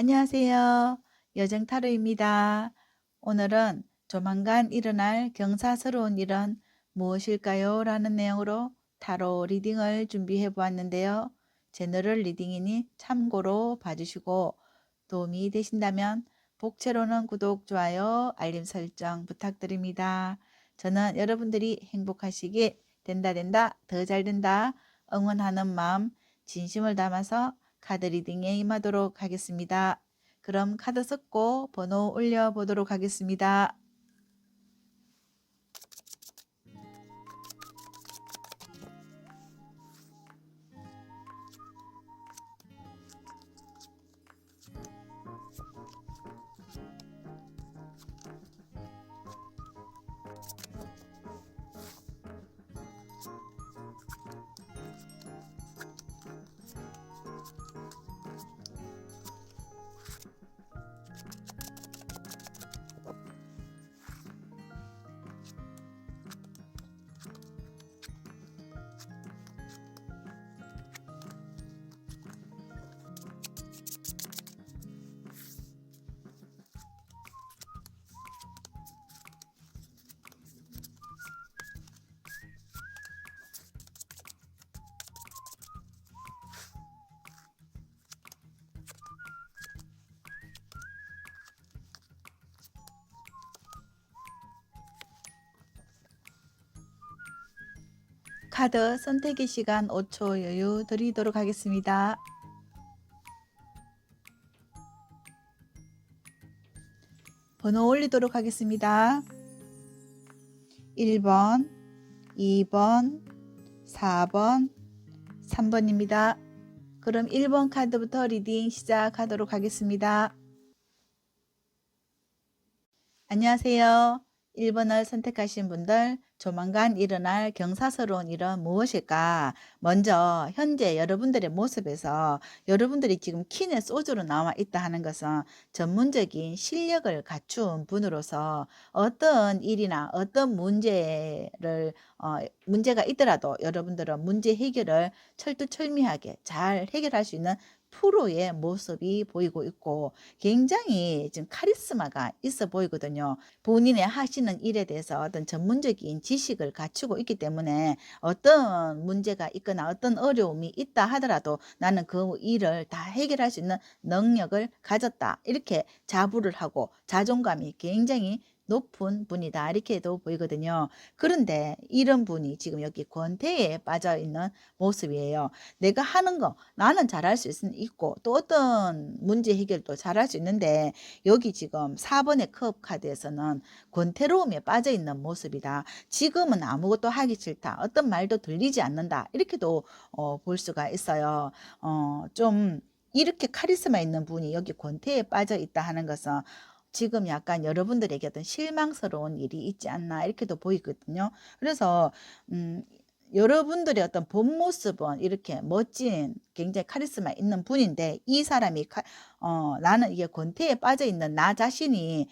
안녕하세요. 여정 타로입니다. 오늘은 조만간 일어날 경사스러운 일은 무엇일까요? 라는 내용으로 타로 리딩을 준비해 보았는데요. 제너럴 리딩이니 참고로 봐주시고 도움이 되신다면 복채로는 구독, 좋아요, 알림 설정 부탁드립니다. 저는 여러분들이 행복하시길 된다 된다 더 잘 된다 응원하는 마음 진심을 담아서 카드 리딩에 임하도록 하겠습니다. 그럼 카드 섞고 번호 올려보도록 하겠습니다. 카드 선택의 시간 5초 여유 드리도록 하겠습니다. 번호 올리도록 하겠습니다. 1번, 2번, 4번, 3번입니다. 그럼 1번 카드부터 리딩 시작하도록 하겠습니다. 안녕하세요. 1번을 선택하신 분들 조만간 일어날 경사스러운 일은 무엇일까? 먼저 현재 여러분들의 모습에서 여러분들이 지금 킨의 소주로 나와 있다 하는 것은 전문적인 실력을 갖춘 분으로서 어떤 일이나 어떤 문제를 어, 문제가 있더라도 여러분들은 문제 해결을 철두철미하게 잘 해결할 수 있는 프로의 모습이 보이고 있고 굉장히 지금 카리스마가 있어 보이거든요. 본인의 하시는 일에 대해서 어떤 전문적인 지식을 갖추고 있기 때문에 어떤 문제가 있거나 어떤 어려움이 있다 하더라도 나는 그 일을 다 해결할 수 있는 능력을 가졌다. 이렇게 자부를 하고 자존감이 굉장히 높은 분이다 이렇게도 보이거든요. 그런데 이런 분이 지금 여기 권태에 빠져 있는 모습이에요. 내가 하는 거 나는 잘할 수 있고 또 어떤 문제 해결도 잘할 수 있는데 여기 지금 4번의 컵 카드에서는 권태로움에 빠져 있는 모습이다. 지금은 아무것도 하기 싫다. 어떤 말도 들리지 않는다. 이렇게도 어, 볼 수가 있어요. 어, 좀 이렇게 카리스마 있는 분이 여기 권태에 빠져 있다 하는 것은 지금 약간 여러분들에게 어떤 실망스러운 일이 있지 않나 이렇게도 보이거든요. 그래서 음, 여러분들의 어떤 본 모습은 이렇게 멋진 굉장히 카리스마 있는 분인데 이 사람이 카, 어, 나는 이게 권태에 빠져 있는 나 자신이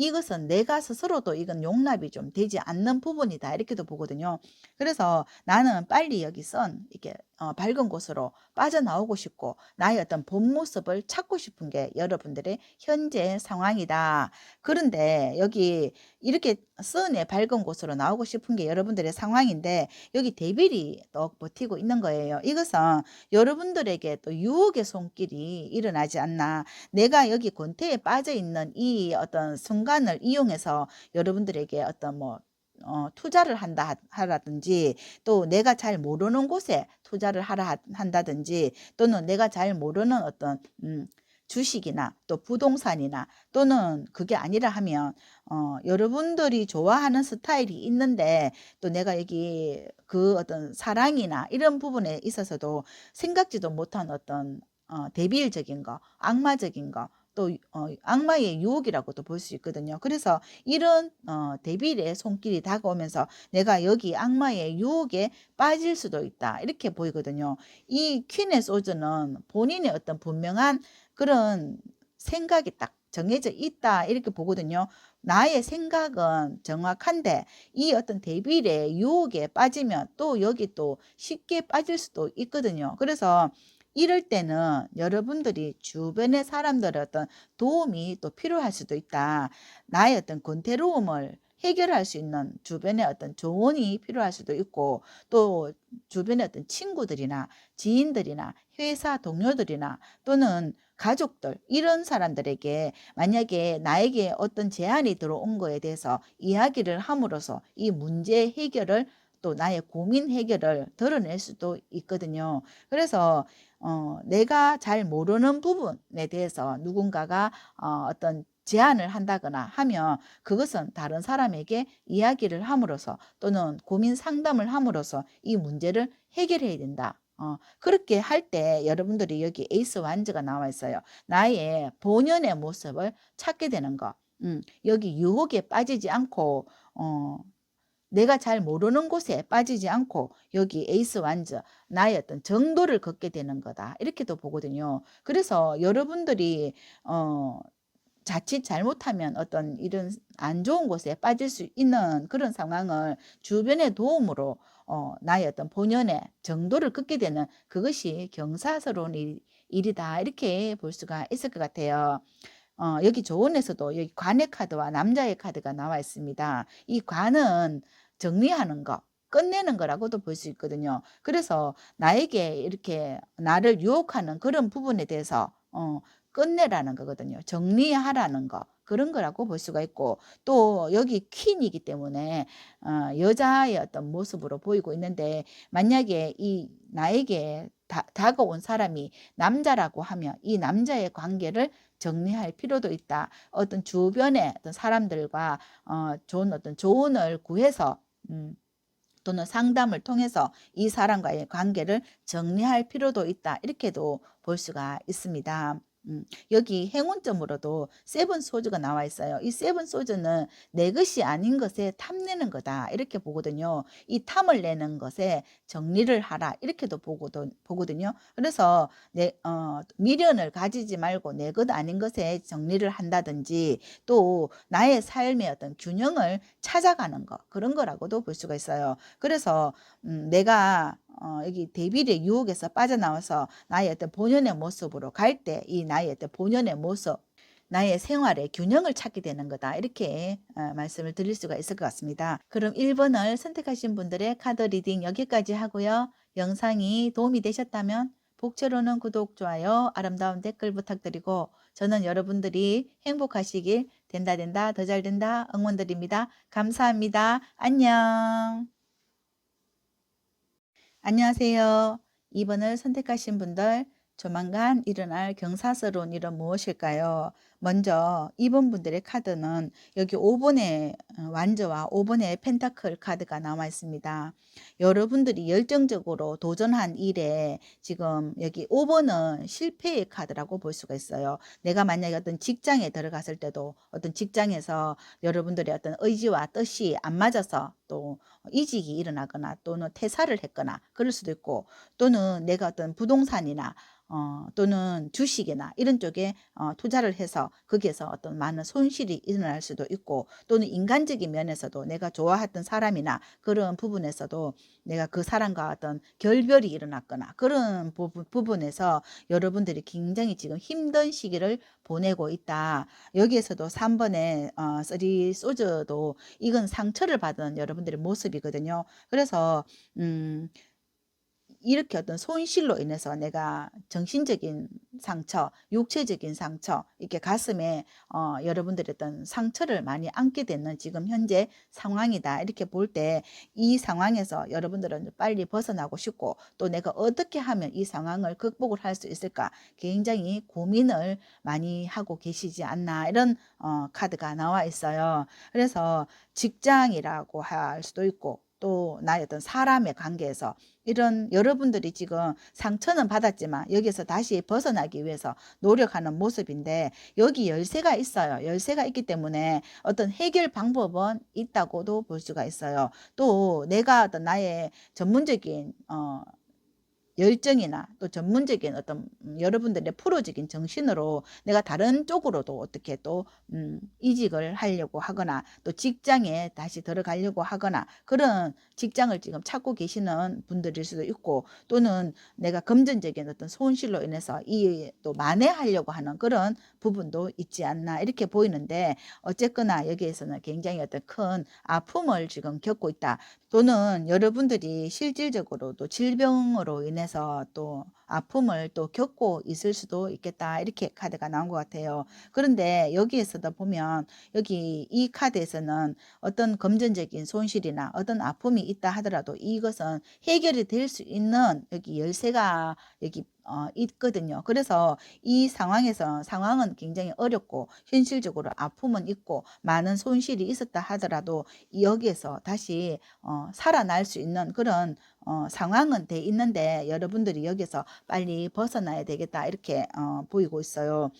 이것은 내가 스스로도 이건 용납이 좀 되지 않는 부분이다 이렇게도 보거든요. 그래서 나는 빨리 여기 선 이렇게 어, 밝은 곳으로 빠져나오고 싶고 나의 어떤 본 모습을 찾고 싶은 게 여러분들의 현재 상황이다. 그런데 여기 이렇게 선의 밝은 곳으로 나오고 싶은 게 여러분들의 상황인데 여기 데빌이 또 버티고 있는 거예요. 이것은 여러분들에게 또 유혹의 손길이 일어나지 않나. 내가 여기 권태에 빠져 있는 이 어떤 순간을 이용해서 여러분들에게 어떤 뭐 어, 투자를 한다 하라든지 또 내가 잘 모르는 곳에 투자를 하라 한다든지 또는 내가 잘 모르는 어떤 음, 주식이나 또 부동산이나 또는 그게 아니라 하면 어, 여러분들이 좋아하는 스타일이 있는데 또 내가 여기 그 어떤 사랑이나 이런 부분에 있어서도 생각지도 못한 어떤 어, 대비일적인 거, 악마적인 거, 또 어, 악마의 유혹이라고도 볼 수 있거든요. 그래서 이런 어, 데빌의 손길이 다가오면서 내가 여기 악마의 유혹에 빠질 수도 있다 이렇게 보이거든요. 이 퀸의 소주는 본인의 어떤 분명한 그런 생각이 딱 정해져 있다 이렇게 보거든요. 나의 생각은 정확한데 이 어떤 데빌의 유혹에 빠지면 또 여기 또 쉽게 빠질 수도 있거든요. 그래서 이럴 때는 여러분들이 주변의 사람들의 어떤 도움이 또 필요할 수도 있다. 나의 어떤 권태로움을 해결할 수 있는 주변의 어떤 조언이 필요할 수도 있고 또 주변의 어떤 친구들이나 지인들이나 회사 동료들이나 또는 가족들 이런 사람들에게 만약에 나에게 어떤 제안이 들어온 거에 대해서 이야기를 함으로써 이 문제 해결을 또 나의 고민 해결을 드러낼 수도 있거든요. 그래서 어, 내가 잘 모르는 부분에 대해서 누군가가 어, 어떤 제안을 한다거나 하면 그것은 다른 사람에게 이야기를 함으로써 또는 고민 상담을 함으로써 이 문제를 해결해야 된다. 어, 그렇게 할 때 여러분들이 여기 에이스 완즈가 나와 있어요. 나의 본연의 모습을 찾게 되는 거. 음, 여기 유혹에 빠지지 않고 어, 내가 잘 모르는 곳에 빠지지 않고 여기 에이스 완즈 나의 어떤 정도를 걷게 되는 거다 이렇게도 보거든요. 그래서 여러분들이 어 자칫 잘못하면 어떤 이런 안 좋은 곳에 빠질 수 있는 그런 상황을 주변의 도움으로 어, 나의 어떤 본연의 정도를 긋게 되는 그것이 경사스러운 일, 일이다 이렇게 볼 수가 있을 것 같아요. 어, 여기 조언에서도 여기 관의 카드와 남자의 카드가 나와 있습니다. 이 관은 정리하는 거, 끝내는 거라고도 볼 수 있거든요. 그래서 나에게 이렇게 나를 유혹하는 그런 부분에 대해서 어, 끝내라는 거거든요. 정리하라는 거. 그런 거라고 볼 수가 있고 또 여기 퀸이기 때문에 어, 여자의 어떤 모습으로 보이고 있는데 만약에 이 나에게 다, 다가온 사람이 남자라고 하면 이 남자의 관계를 정리할 필요도 있다. 어떤 주변의 어떤 사람들과 어, 좋은 어떤 조언을 구해서 음, 또는 상담을 통해서 이 사람과의 관계를 정리할 필요도 있다. 이렇게도 볼 수가 있습니다. 음, 여기 행운점으로도 세븐 소주가 나와 있어요. 이 세븐 소주는 내 것이 아닌 것에 탐내는 거다. 이렇게 보거든요. 이 탐을 내는 것에 정리를 하라. 이렇게도 보거든, 보거든요. 그래서 내, 어, 미련을 가지지 말고 내 것 아닌 것에 정리를 한다든지 또 나의 삶의 어떤 균형을 찾아가는 것. 그런 거라고도 볼 수가 있어요. 그래서, 음, 내가 어, 여기 데빌의 유혹에서 빠져나와서 나의 어떤 본연의 모습으로 갈 때 이 나의 어떤 본연의 모습, 나의 생활의 균형을 찾게 되는 거다. 이렇게 어, 말씀을 드릴 수가 있을 것 같습니다. 그럼 1번을 선택하신 분들의 카드 리딩 여기까지 하고요. 영상이 도움이 되셨다면 복채로는 구독, 좋아요, 아름다운 댓글 부탁드리고 저는 여러분들이 행복하시길 된다 된다 더 잘 된다 응원드립니다. 감사합니다. 안녕. 안녕하세요. 2번을 선택하신 분들 조만간 일어날 경사스러운 일은 무엇일까요? 먼저 2번 분들의 카드는 여기 5번의 완저와 5번의 펜타클 카드가 나와 있습니다. 여러분들이 열정적으로 도전한 일에 지금 여기 5번은 실패의 카드라고 볼 수가 있어요. 내가 만약에 어떤 직장에 들어갔을 때도 어떤 직장에서 여러분들의 어떤 의지와 뜻이 안 맞아서 또 이직이 일어나거나 또는 퇴사를 했거나 그럴 수도 있고 또는 내가 어떤 부동산이나 어, 또는 주식이나 이런 쪽에 어, 투자를 해서 거기에서 어떤 많은 손실이 일어날 수도 있고 또는 인간적인 면에서도 내가 좋아했던 사람이나 그런 부분에서도 내가 그 사람과 어떤 결별이 일어났거나 그런 부분, 부분에서 여러분들이 굉장히 지금 힘든 시기를 보내고 있다. 여기에서도 3번에 어, 쓰리 소저도 이건 상처를 받은 여러분들의 모습이거든요. 그래서 음, 이렇게 어떤 손실로 인해서 내가 정신적인 상처, 육체적인 상처, 이렇게 가슴에 어, 여러분들의 어떤 상처를 많이 안게 되는 지금 현재 상황이다. 이렇게 볼 때 이 상황에서 여러분들은 빨리 벗어나고 싶고 또 내가 어떻게 하면 이 상황을 극복을 할 수 있을까 굉장히 고민을 많이 하고 계시지 않나 이런 어, 카드가 나와 있어요. 그래서 직장이라고 할 수도 있고 또 나의 어떤 사람의 관계에서 이런 여러분들이 지금 상처는 받았지만 여기서 다시 벗어나기 위해서 노력하는 모습인데 여기 열쇠가 있어요. 열쇠가 있기 때문에 어떤 해결 방법은 있다고도 볼 수가 있어요. 또 내가 어떤 나의 전문적인 어 열정이나 또 전문적인 어떤 음, 여러분들의 프로적인 정신으로 내가 다른 쪽으로도 어떻게 또 음, 이직을 하려고 하거나 또 직장에 다시 들어가려고 하거나 그런 직장을 지금 찾고 계시는 분들일 수도 있고 또는 내가 금전적인 어떤 손실로 인해서 이 또 만회하려고 하는 그런 부분도 있지 않나 이렇게 보이는데 어쨌거나 여기에서는 굉장히 어떤 큰 아픔을 지금 겪고 있다. 또는 여러분들이 실질적으로 또 질병으로 인해서 또 아픔을 또 겪고 있을 수도 있겠다. 이렇게 카드가 나온 것 같아요. 그런데 여기에서도 보면 여기 이 카드에서는 어떤 금전적인 손실이나 어떤 아픔이 있다 하더라도 이것은 해결이 될 수 있는 여기 열쇠가 여기 어, 있거든요. 그래서 이 상황에서 상황은 굉장히 어렵고 현실적으로 아픔은 있고 많은 손실이 있었다 하더라도 여기에서 다시 어, 살아날 수 있는 그런 어, 상황은 돼 있는데 여러분들이 여기서 빨리 벗어나야 되겠다 이렇게 어, 보이고 있어요.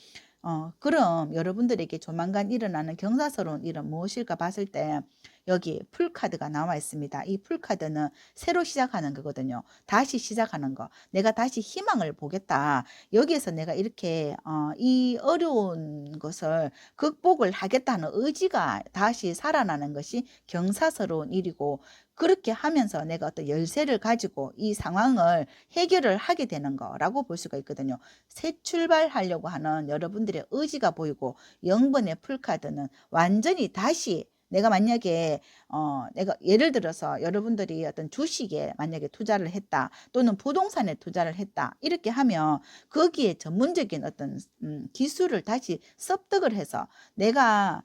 어, 그럼 여러분들에게 조만간 일어나는 경사스러운 일은 무엇일까 봤을 때 여기 풀카드가 나와 있습니다. 이 풀카드는 새로 시작하는 거거든요. 다시 시작하는 거. 내가 다시 희망을 보겠다. 여기에서 내가 이렇게 어, 이 어려운 것을 극복을 하겠다는 의지가 다시 살아나는 것이 경사스러운 일이고 그렇게 하면서 내가 어떤 열쇠를 가지고 이 상황을 해결을 하게 되는 거라고 볼 수가 있거든요. 새 출발하려고 하는 여러분들의 의지가 보이고 0번의 풀카드는 완전히 다시 내가 만약에 어 내가 예를 들어서 여러분들이 어떤 주식에 만약에 투자를 했다 또는 부동산에 투자를 했다 이렇게 하면 거기에 전문적인 어떤 음, 기술을 다시 습득을 해서 내가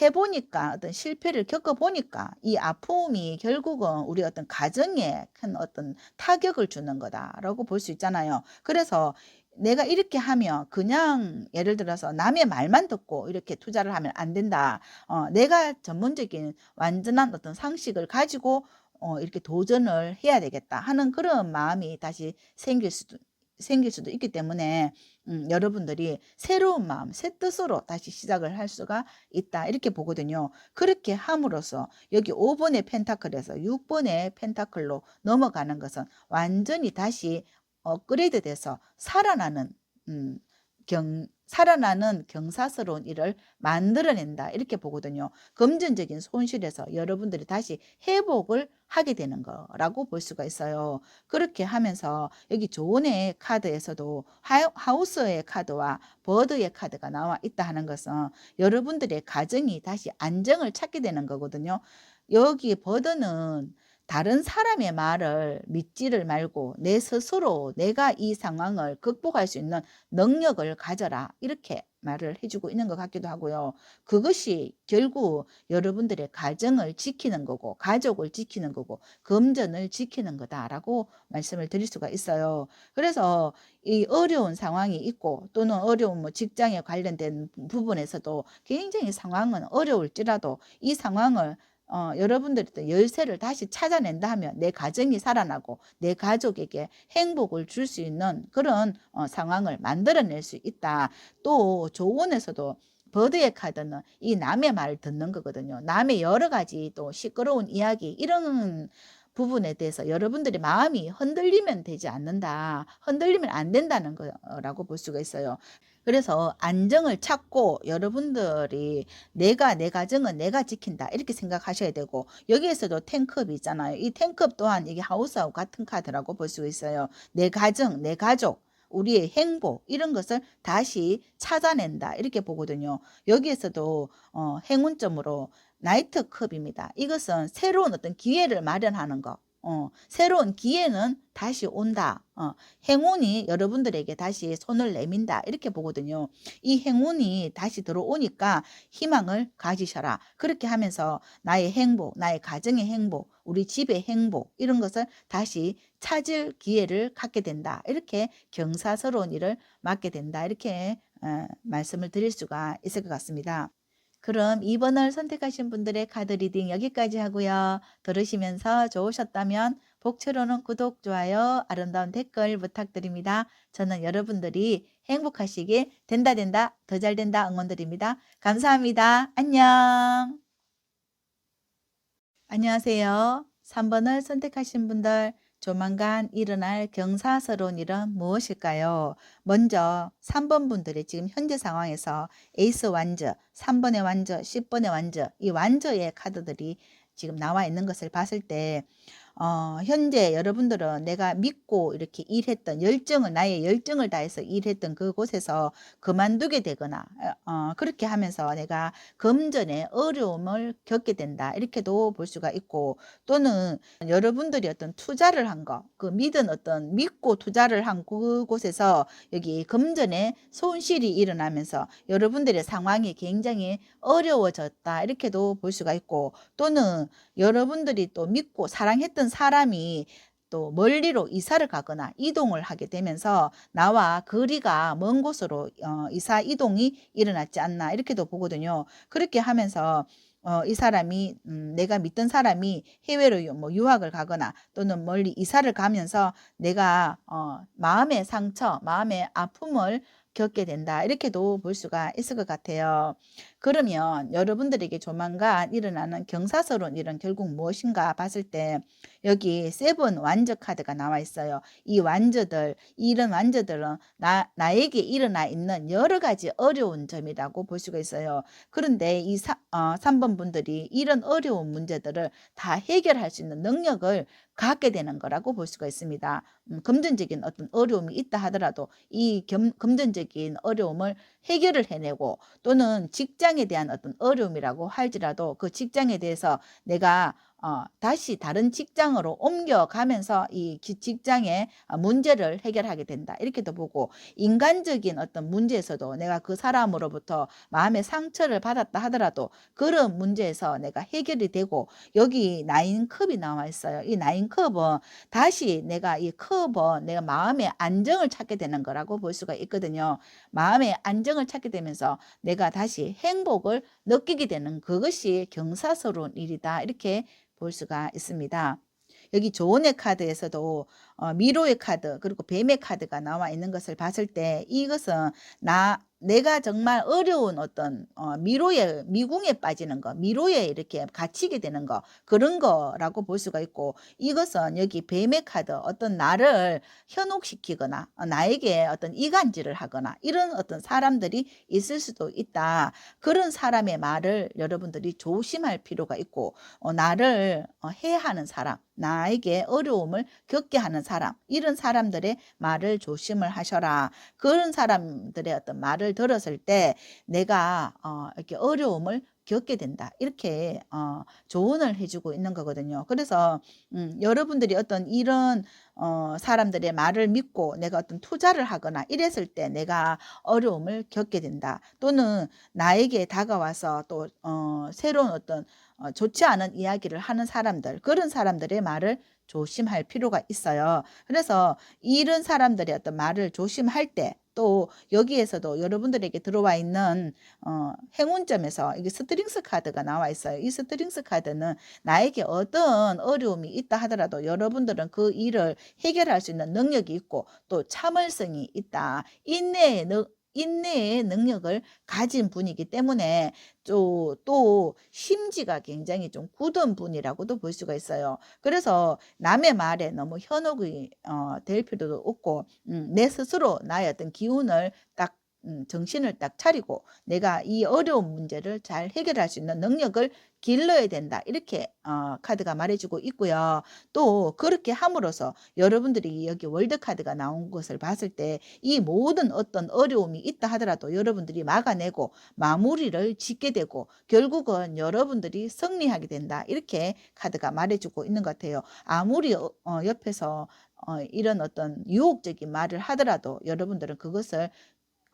해보니까 어떤 실패를 겪어보니까 이 아픔이 결국은 우리 어떤 가정에 큰 어떤 타격을 주는 거다라고 볼 수 있잖아요. 그래서 내가 이렇게 하면 그냥 예를 들어서 남의 말만 듣고 이렇게 투자를 하면 안 된다. 어, 내가 전문적인 완전한 어떤 상식을 가지고 어, 이렇게 도전을 해야 되겠다 하는 그런 마음이 다시 생길 수도 생길 수도 있기 때문에 음, 여러분들이 새로운 마음, 새 뜻으로 다시 시작을 할 수가 있다. 이렇게 보거든요. 그렇게 함으로써 여기 5번의 펜타클에서 6번의 펜타클로 넘어가는 것은 완전히 다시 업그레이드 돼서 살아나는 음, 경, 살아나는 경사스러운 일을 만들어낸다. 이렇게 보거든요. 금전적인 손실에서 여러분들이 다시 회복을 하게 되는 거라고 볼 수가 있어요. 그렇게 하면서 여기 조언의 카드에서도 하우스의 카드와 버드의 카드가 나와 있다 하는 것은 여러분들의 가정이 다시 안정을 찾게 되는 거거든요. 여기 버드는 다른 사람의 말을 믿지를 말고 내 스스로 내가 이 상황을 극복할 수 있는 능력을 가져라. 이렇게 말을 해주고 있는 것 같기도 하고요. 그것이 결국 여러분들의 가정을 지키는 거고, 가족을 지키는 거고, 금전을 지키는 거다라고 말씀을 드릴 수가 있어요. 그래서 이 어려운 상황이 있고, 또는 어려운 뭐 직장에 관련된 부분에서도 굉장히 상황은 어려울지라도 이 상황을 어, 여러분들이 또 열쇠를 다시 찾아낸다 하면 내 가정이 살아나고 내 가족에게 행복을 줄 수 있는 그런 어, 상황을 만들어낼 수 있다. 또 조언에서도 버드의 카드는 이 남의 말을 듣는 거거든요. 남의 여러 가지 또 시끄러운 이야기 이런 부분에 대해서 여러분들이 마음이 흔들리면 되지 않는다. 흔들리면 안 된다는 거라고 볼 수가 있어요. 그래서 안정을 찾고 여러분들이 내가 내 가정은 내가 지킨다 이렇게 생각하셔야 되고 여기에서도 탱크업이 있잖아요. 이 탱크업 또한 이게 하우스하고 같은 카드라고 볼 수 있어요. 내 가정, 내 가족 우리의 행복 이런 것을 다시 찾아낸다 이렇게 보거든요. 여기에서도 어, 행운점으로 나이트컵입니다. 이것은 새로운 어떤 기회를 마련하는 것. 어, 새로운 기회는 다시 온다. 어, 행운이 여러분들에게 다시 손을 내민다. 이렇게 보거든요. 이 행운이 다시 들어오니까 희망을 가지셔라. 그렇게 하면서 나의 행복, 나의 가정의 행복, 우리 집의 행복, 이런 것을 다시 찾을 기회를 갖게 된다. 이렇게 경사스러운 일을 맡게 된다. 이렇게 어, 말씀을 드릴 수가 있을 것 같습니다. 그럼 2번을 선택하신 분들의 카드 리딩 여기까지 하고요. 들으시면서 좋으셨다면 복채로는 구독, 좋아요, 아름다운 댓글 부탁드립니다. 저는 여러분들이 행복하시길 된다 된다 더 잘 된다 응원드립니다. 감사합니다. 안녕. 안녕하세요. 3번을 선택하신 분들 조만간 일어날 경사스러운 일은 무엇일까요? 먼저 3번 분들의 지금 현재 상황에서 에이스 완저, 3번의 완저, 10번의 완저, 이 완저의 카드들이 지금 나와 있는 것을 봤을 때 어, 현재 여러분들은 내가 믿고 이렇게 일했던 열정을 나의 열정을 다해서 일했던 그곳에서 그만두게 되거나 어, 그렇게 하면서 내가 금전에 어려움을 겪게 된다. 이렇게도 볼 수가 있고 또는 여러분들이 어떤 투자를 한 거, 그 믿은 어떤 믿고 투자를 한 그곳에서 여기 금전에 손실이 일어나면서 여러분들의 상황이 굉장히 어려워졌다. 이렇게도 볼 수가 있고 또는 여러분들이 또 믿고 사랑했던 사람이 또 멀리로 이사를 가거나 이동을 하게 되면서 나와 거리가 먼 곳으로 어, 이사 이동이 일어났지 않나 이렇게도 보거든요. 그렇게 하면서 어, 이 사람이 음, 내가 믿던 사람이 해외로 유- 뭐 유학을 가거나 또는 멀리 이사를 가면서 내가 어, 마음의 상처, 마음의 아픔을 겪게 된다. 이렇게도 볼 수가 있을 것 같아요. 그러면 여러분들에게 조만간 일어나는 경사스러운 일은 결국 무엇인가 봤을 때 여기 세븐 완저 카드가 나와 있어요. 이 완저들, 이런 완저들은 나, 나에게 일어나 있는 여러 가지 어려운 점이라고 볼 수가 있어요. 그런데 이 사, 어, 3번 분들이 이런 어려운 문제들을 다 해결할 수 있는 능력을 갖게 되는 거라고 볼 수가 있습니다. 음, 금전적인 어떤 어려움이 있다 하더라도 이 겸, 금전적인 어려움을 해결을 해내고 또는 직장에 대한 어떤 어려움이라고 할지라도 그 직장에 대해서 내가 어, 다시 다른 직장으로 옮겨가면서 이 기- 직장의 어, 문제를 해결하게 된다. 이렇게도 보고 인간적인 어떤 문제에서도 내가 그 사람으로부터 마음의 상처를 받았다 하더라도 그런 문제에서 내가 해결이 되고 여기 나인컵이 나와 있어요. 이 나인컵은 다시 내가 이 컵은 내가 마음의 안정을 찾게 되는 거라고 볼 수가 있거든요. 마음의 안정을 찾게 되면서 내가 다시 행복을 느끼게 되는 그것이 경사스러운 일이다. 이렇게 볼 수가 있습니다. 여기 조언의 카드에서도 어, 미로의 카드 그리고 뱀의 카드가 나와 있는 것을 봤을 때 이것은 나 내가 정말 어려운 어떤 어, 미로에 미궁에 빠지는 거 미로에 이렇게 갇히게 되는 거 그런 거라고 볼 수가 있고 이것은 여기 뱀의 카드 어떤 나를 현혹시키거나 어, 나에게 어떤 이간질을 하거나 이런 어떤 사람들이 있을 수도 있다. 그런 사람의 말을 여러분들이 조심할 필요가 있고 어, 나를 어, 해하는 사람 나에게 어려움을 겪게 하는 사람 이런 사람들의 말을 조심을 하셔라. 그런 사람들의 어떤 말을 들었을 때 내가 어, 이렇게 어려움을 겪게 된다 이렇게 어, 조언을 해주고 있는 거거든요. 그래서 음, 여러분들이 어떤 이런 어, 사람들의 말을 믿고 내가 어떤 투자를 하거나 이랬을 때 내가 어려움을 겪게 된다. 또는 나에게 다가와서 또 어, 새로운 어떤 어, 좋지 않은 이야기를 하는 사람들 그런 사람들의 말을 조심할 필요가 있어요. 그래서 이런 사람들의 어떤 말을 조심할 때 또 여기에서도 여러분들에게 들어와 있는 어, 행운점에서 이게 스트링스 카드가 나와 있어요. 이 스트링스 카드는 나에게 어떤 어려움이 있다 하더라도 여러분들은 그 일을 해결할 수 있는 능력이 있고 또 참을성이 있다. 인내의 능, 인내의 능력을 가진 분이기 때문에 또, 또 심지가 굉장히 좀 굳은 분이라고도 볼 수가 있어요. 그래서 남의 말에 너무 현혹이 어, 될 필요도 없고 음, 내 스스로 나의 어떤 기운을 딱 음, 정신을 딱 차리고 내가 이 어려운 문제를 잘 해결할 수 있는 능력을 길러야 된다. 이렇게 어, 카드가 말해주고 있고요. 또 그렇게 함으로써 여러분들이 여기 월드 카드가 나온 것을 봤을 때 이 모든 어떤 어려움이 있다 하더라도 여러분들이 막아내고 마무리를 짓게 되고 결국은 여러분들이 승리하게 된다. 이렇게 카드가 말해주고 있는 것 같아요. 아무리 어, 어, 옆에서 어, 이런 어떤 유혹적인 말을 하더라도 여러분들은 그것을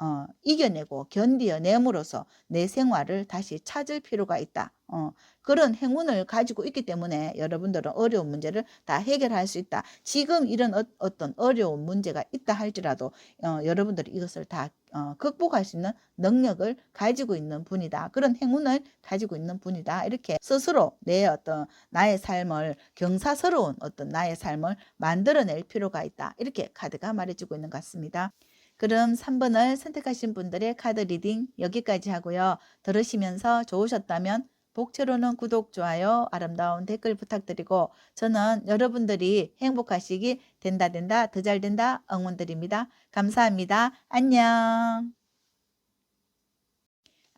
어, 이겨내고 견디어냄으로써 내 생활을 다시 찾을 필요가 있다. 어, 그런 행운을 가지고 있기 때문에 여러분들은 어려운 문제를 다 해결할 수 있다. 지금 이런 어, 떤 어려운 문제가 있다 할지라도 어, 여러분들이 이것을 다 어, 극복할 수 있는 능력을 가지고 있는 분이다. 그런 행운을 가지고 있는 분이다. 이렇게 스스로 내 어떤 나의 삶을 경사스러운 어떤 나의 삶을 만들어낼 필요가 있다. 이렇게 카드가 말해주고 있는 것 같습니다. 그럼 3번을 선택하신 분들의 카드 리딩 여기까지 하고요. 들으시면서 좋으셨다면 복채로는 구독, 좋아요, 아름다운 댓글 부탁드리고 저는 여러분들이 행복하시기 된다 된다 더 잘 된다 응원드립니다. 감사합니다. 안녕.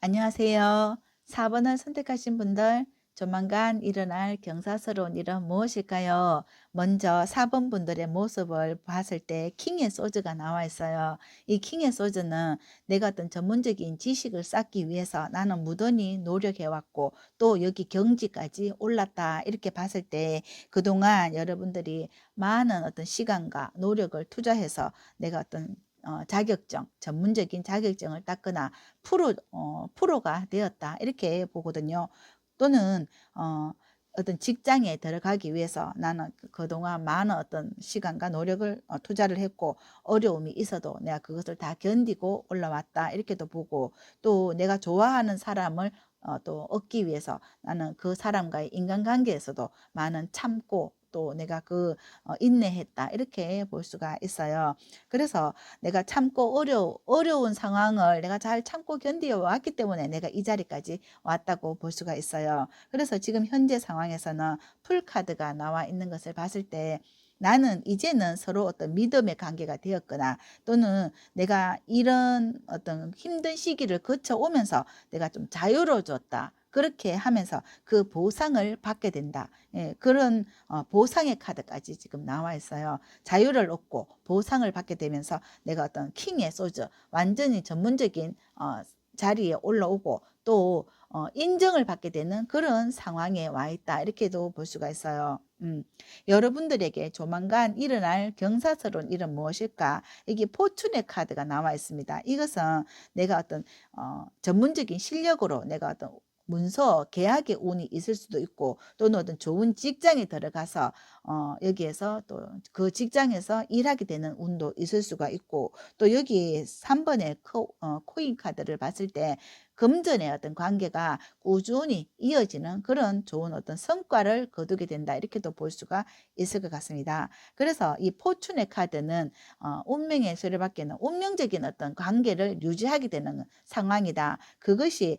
안녕하세요. 4번을 선택하신 분들 조만간 일어날 경사스러운 일은 무엇일까요? 먼저 4번 분들의 모습을 봤을 때 킹의 소즈가 나와 있어요. 이 킹의 소즈는 내가 어떤 전문적인 지식을 쌓기 위해서 나는 무던히 노력해왔고 또 여기 경지까지 올랐다 이렇게 봤을 때 그동안 여러분들이 많은 어떤 시간과 노력을 투자해서 내가 어떤 어, 자격증, 전문적인 자격증을 땄거나 프로, 어, 프로가 되었다. 이렇게 보거든요. 또는, 어, 어떤 직장에 들어가기 위해서 나는 그- 그동안 많은 어떤 시간과 노력을 어, 투자를 했고 어려움이 있어도 내가 그것을 다 견디고 올라왔다 이렇게도 보고 또 내가 좋아하는 사람을 어, 또 얻기 위해서 나는 그 사람과의 인간관계에서도 많은 참고 또 내가 그 어, 인내했다 이렇게 볼 수가 있어요. 그래서 내가 참고 어려 어려운 상황을 내가 잘 참고 견디어 왔기 때문에 내가 이 자리까지 왔다고 볼 수가 있어요. 그래서 지금 현재 상황에서는 풀 카드가 나와 있는 것을 봤을 때 나는 이제는 서로 어떤 믿음의 관계가 되었거나 또는 내가 이런 어떤 힘든 시기를 거쳐오면서 내가 좀 자유로워졌다. 그렇게 하면서 그 보상을 받게 된다. 예, 그런 어, 보상의 카드까지 지금 나와 있어요. 자유를 얻고 보상을 받게 되면서 내가 어떤 킹의 소즈, 완전히 전문적인 어, 자리에 올라오고 또 어, 인정을 받게 되는 그런 상황에 와 있다. 이렇게도 볼 수가 있어요. 음, 여러분들에게 조만간 일어날 경사스러운 일은 무엇일까? 이게 포춘의 카드가 나와 있습니다. 이것은 내가 어떤 어, 전문적인 실력으로 내가 어떤 문서 계약의 운이 있을 수도 있고 또는 어떤 좋은 직장에 들어가서 어, 여기에서 또 그 직장에서 일하게 되는 운도 있을 수가 있고 또 여기 3번의 코, 어, 코인 카드를 봤을 때 금전의 어떤 관계가 꾸준히 이어지는 그런 좋은 어떤 성과를 거두게 된다 이렇게도 볼 수가 있을 것 같습니다. 그래서 이 포춘의 카드는 어, 운명의 소리밖에는 운명적인 어떤 관계를 유지하게 되는 상황이다. 그것이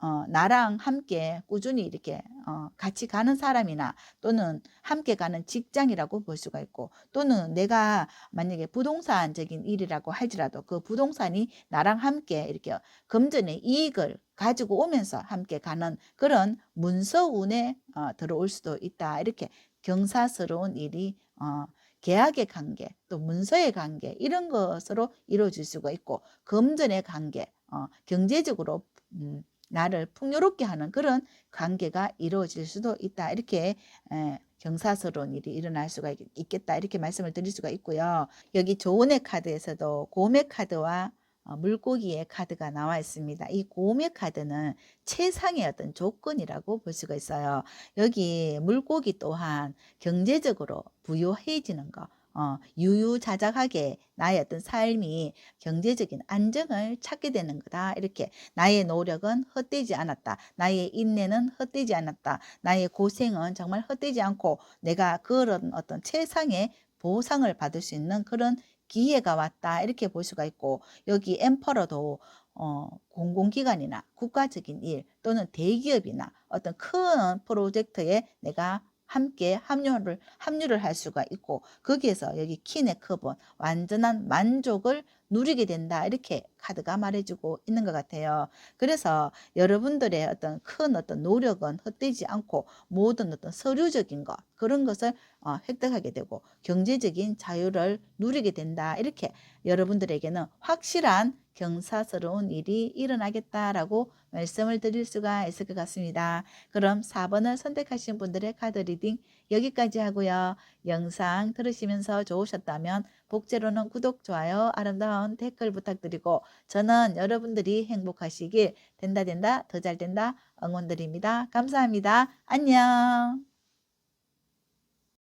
어, 나랑 함께 꾸준히 이렇게 어, 같이 가는 사람이나 또는 함께 가는 직장이라고 볼 수가 있고 또는 내가 만약에 부동산적인 일이라고 할지라도 그 부동산이 나랑 함께 이렇게 금전의 이익을 가지고 오면서 함께 가는 그런 문서운에 어, 들어올 수도 있다. 이렇게 경사스러운 일이 어, 계약의 관계, 또 문서의 관계 이런 것으로 이루어질 수가 있고 금전의 관계, 어, 경제적으로 음, 나를 풍요롭게 하는 그런 관계가 이루어질 수도 있다. 이렇게 에, 경사스러운 일이 일어날 수가 있, 있겠다. 이렇게 말씀을 드릴 수가 있고요. 여기 조은의 카드에서도 고의 카드와 어, 물고기의 카드가 나와 있습니다. 이 고의 카드는 최상의 어떤 조건이라고 볼 수가 있어요. 여기 물고기 또한 경제적으로 부유해지는 거, 어, 유유자적하게 나의 어떤 삶이 경제적인 안정을 찾게 되는 거다. 이렇게 나의 노력은 헛되지 않았다. 나의 인내는 헛되지 않았다. 나의 고생은 정말 헛되지 않고 내가 그런 어떤 최상의 보상을 받을 수 있는 그런 기회가 왔다. 이렇게 볼 수가 있고 여기 엠퍼러도 어, 공공기관이나 국가적인 일 또는 대기업이나 어떤 큰 프로젝트에 내가 함께 합류를 합류를 할 수가 있고 거기에서 여기 킨의 컵은 완전한 만족을 누리게 된다 이렇게 카드가 말해주고 있는 것 같아요. 그래서 여러분들의 어떤 큰 어떤 노력은 헛되지 않고 모든 어떤 서류적인 것 그런 것을 어, 획득하게 되고 경제적인 자유를 누리게 된다 이렇게 여러분들에게는 확실한 경사스러운 일이 일어나겠다라고 말씀을 드릴 수가 있을 것 같습니다. 그럼 4번을 선택하신 분들의 카드 리딩 여기까지 하고요. 영상 들으시면서 좋으셨다면 복제로는 구독, 좋아요, 아름다운 댓글 부탁드리고 저는 여러분들이 행복하시길 된다 된다 더 잘 된다 응원드립니다. 감사합니다. 안녕.